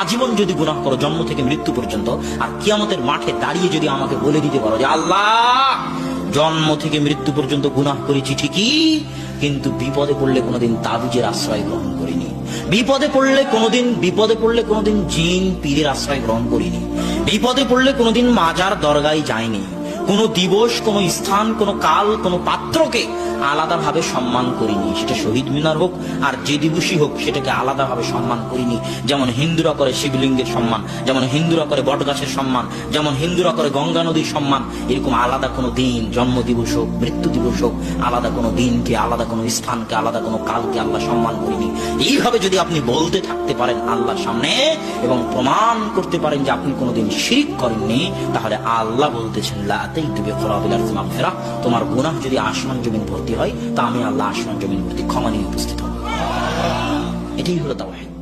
আজীবন যদি গুনাহ করো, জন্ম থেকে মৃত্যু পর্যন্ত, আর কিয়ামতের মাঠে দাঁড়িয়ে যদি আমাকে বলে দিতে পারো যে আল্লাহ, জন্ম থেকে মৃত্যু পর্যন্ত গুনাহ করেছি ঠিকই, কিন্তু বিপদে পড়লে কোনোদিন তাবিজের আশ্রয় গ্রহণ করিনি। বিপদে পড়লে কোনোদিন, বিপদে পড়লে কোনোদিন জিন, পীরের আশ্রয় গ্রহণ করিনি। বিপদে পড়লে কোনোদিন মাজার দরগায় যায়নি কোনো দিবস, কোনো স্থান, কোনো কাল, কোনো পাত্রকে আলাদাভাবে সম্মান করিনি। সেটা শহীদ মিনার হোক, আর যে দিবসই হোক, সেটাকে আলাদাভাবে সম্মান করিনি। যেমন হিন্দুরা করে শিবলিঙ্গের সম্মান, যেমন হিন্দুরা করে বটগাছের সম্মান, যেমন হিন্দুরা করে গঙ্গা নদীর সম্মান, এরকম আলাদা কোনো দিন জন্ম দিবস হোক, মৃত্যু দিবস হোক, আলাদা কোনো দিনকে, আলাদা কোনো স্থানকে, আলাদা কোনো কালকে আল্লাহ সম্মান করিনি। এইভাবে যদি আপনি বলতে থাকতে পারেন আল্লাহর সামনে এবং প্রমাণ করতে পারেন যে আপনি কোনোদিন শিরিক করেননি, তাহলে আল্লাহ বলতেছেন লাতেই তুমি খরাবিলার ফেরা তোমার গুনাহ যদি আসমান জমিন ভর্তি হয়, তা আমি আল্লাহ আসমান জমিন ভর্তি ক্ষমা নিয়ে উপস্থিত হব। এটাই হলো তাওহীদ।